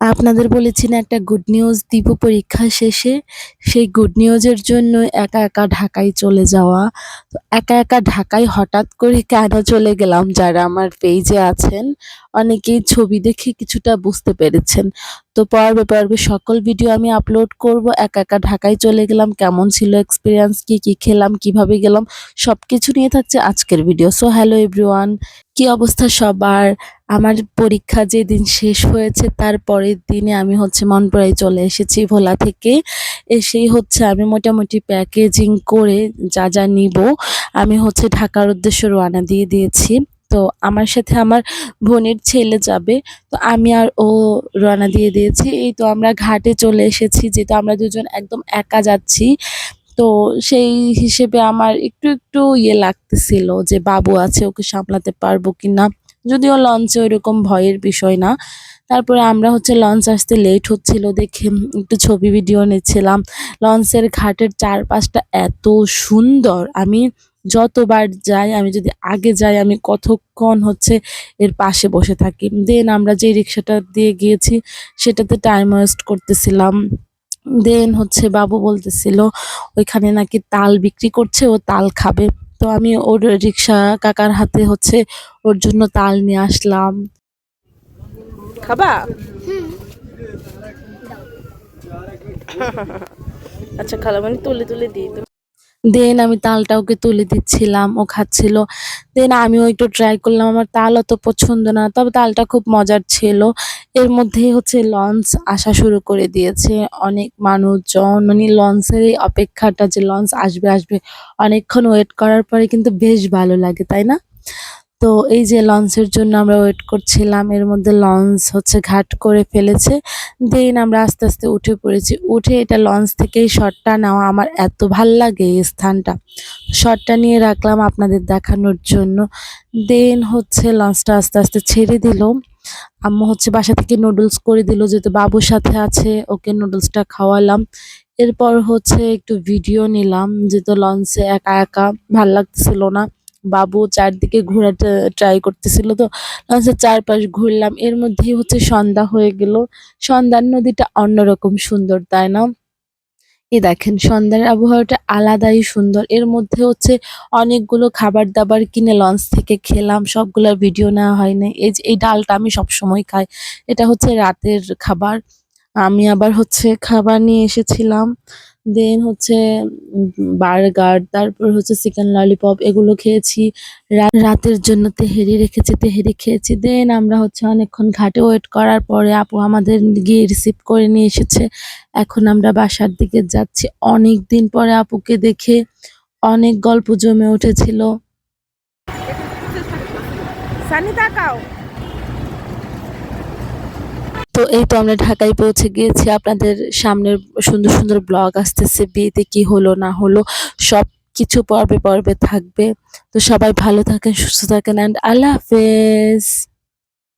আপনাদের বলেছি না একটা গুড নিউজ দিব পরীক্ষা শেষে। সেই গুড নিউজের জন্য একা একা ঢাকায় চলে যাওয়া। তো একা একা ঢাকায় হঠাৎ করে কেন চলে গেলাম যারা আমার পেজে আছেন? অনেকেই ছবি দেখে কিছুটা বুঝতে পেরেছেন। তো পর্বে পর্বে সকল ভিডিও আমি আপলোড করব। একা একা ঢাকায় চলে গেলাম, কেমন ছিল এক্সপিরিয়েন্স কি কি খেলাম, কীভাবে গেলাম সব কিছু নিয়ে থাকছে আজকের ভিডিও সো হ্যালো এভরিওয়ান কি অবস্থা সবার? আমার পরীক্ষা যেদিন শেষ হয়েছে, তার পরের দিনে আমি হচ্ছে মনপুরায় চলে এসেছি ভোলা থেকে। এসেই হচ্ছে আমি মোটামুটি প্যাকেজিং করে যা যা নিব, আমি হচ্ছে ঢাকার উদ্দেশ্যে রওনা দিয়ে দিয়েছি। তো আমার সাথে আমার বোনের ছেলে যাবে, তো আমি আর ও রওনা দিয়ে দিয়েছি। এই তো আমরা ঘাটে চলে এসেছি, যেহেতু আমরা দুজন একদম একা যাচ্ছি, তো সেই হিসেবে আমার একটু একটু ইয়ে লাগতেছিল যে বাবু আছে, ওকে সামলাতে পারব কি না যদিও লঞ্চে ওইরকম ভয়ের বিষয় না। তারপরে আমরা হচ্ছে লঞ্চ আসতে লেট হচ্ছিল দেখে একটু ছবি ভিডিও নিচ্ছিলাম। লঞ্চের ঘাটের চারপাশটা এত সুন্দর। আমি যতবার যাই, আমি যদি আগে যাই, আমি কতক্ষণ হচ্ছে এর পাশে বসে থাকি। দেন আমরা যে রিক্সাটা দিয়ে গিয়েছি, সেটাতে টাইম ওয়েস্ট করতেছিলাম। দেন হচ্ছে বাবু বলতেছিল, ওইখানে নাকি তাল বিক্রি করছে, ও তাল খাবে। তো আমি ওর রিক্সা কাকার হাতে হচ্ছে ওর জন্য তাল নিয়ে আসলাম। খাবা? আচ্ছা খালামানি তুলে তুলে দিই দেন আমি তালটা ওকে তুলে দিচ্ছিলাম, ও খাচ্ছিল। দেন আমিও একটু ট্রাই করলাম, আমার তাল অত পছন্দ না, তবে তালটা খুব মজার ছিল। এর মধ্যেই হচ্ছে লঞ্চ আসা শুরু করে দিয়েছে। অনেক মানুষজন মানে লঞ্চের এই অপেক্ষাটা যে লঞ্চ আসবে আসবে, অনেকক্ষণ ওয়েট করার পরে কিন্তু বেশ ভালো লাগে, তাই না? তো এই যে লঞ্চের জন্য আমরা ওয়েট করছিলাম, এর মধ্যে লঞ্চ হচ্ছে ঘাট করে ফেলেছে। দেন আমরা আস্তে আস্তে উঠে পড়েছি। উঠে এটা লঞ্চ থেকেই শটটা নেওয়া আমার এত ভালো লাগে এই স্থানটা। শটটা নিয়ে রাখলাম আপনাদের দেখানোর জন্য। দেন হচ্ছে লঞ্চটা আস্তে আস্তে ছেড়ে দিল। আম্মু হচ্ছে বাসা থেকে নুডলস করে দিল, যেহেতু বাবুর সাথে আছে, ওকে নুডলসটা খাওয়ালাম। এরপর হচ্ছে একটু ভিডিও নিলাম, যেহেতু লঞ্চে একা একা ভালো লাগতেছিল না। বাবু চারদিকে ঘোরাতে ট্রাই করতেছিল তো লঞ্চের চারপাশ ঘুরলাম। এর মধ্যেই হচ্ছে সন্ধ্যা হয়ে গেল। সন্ধ্যার নদীটা অন্যরকম সুন্দর, তাই না? এই দেখেন, সন্ধ্যার আবহাওয়াটা আলাদাই সুন্দর। এর মধ্যে হচ্ছে অনেকগুলো খাবার দাবার কিনে লঞ্চ থেকে খেলাম সবগুলোর ভিডিও নেওয়া হয়নি এই যে, এই ডালটা আমি সবসময় খাই। এটা হচ্ছে রাতের খাবার। আমি আবার হচ্ছে খাবার নিয়ে এসেছিলাম। দেন হচ্ছে বার্গার তারপর হচ্ছে চিকেন ললিপপ এগুলো খেয়েছি। রাতের জন্য তেহেরি রেখেছি, তেহেরি খেয়েছি। দেন আমরা হচ্ছে অনেকক্ষণ ঘাটে ওয়েট করার পরে আপু আমাদের গিয়ে রিসিভ করে নিয়ে এসেছে। এখন আমরা বাসার দিকে যাচ্ছি। অনেক দিন পরে আপুকে দেখে অনেক গল্প জমে উঠেছিল। তো এই তো আমরা ঢাকায় পৌঁছে গিয়েছি। আপনাদের সামনে সুন্দর সুন্দর ব্লগ আসতেছে, বিয়েতে কি হলো, না হলো সব কিছু পর্বে পর্বে থাকবে। তো সবাই ভালো থাকেন, সুস্থ থাকেন অ্যান্ড আল্লাহ হাফেজ।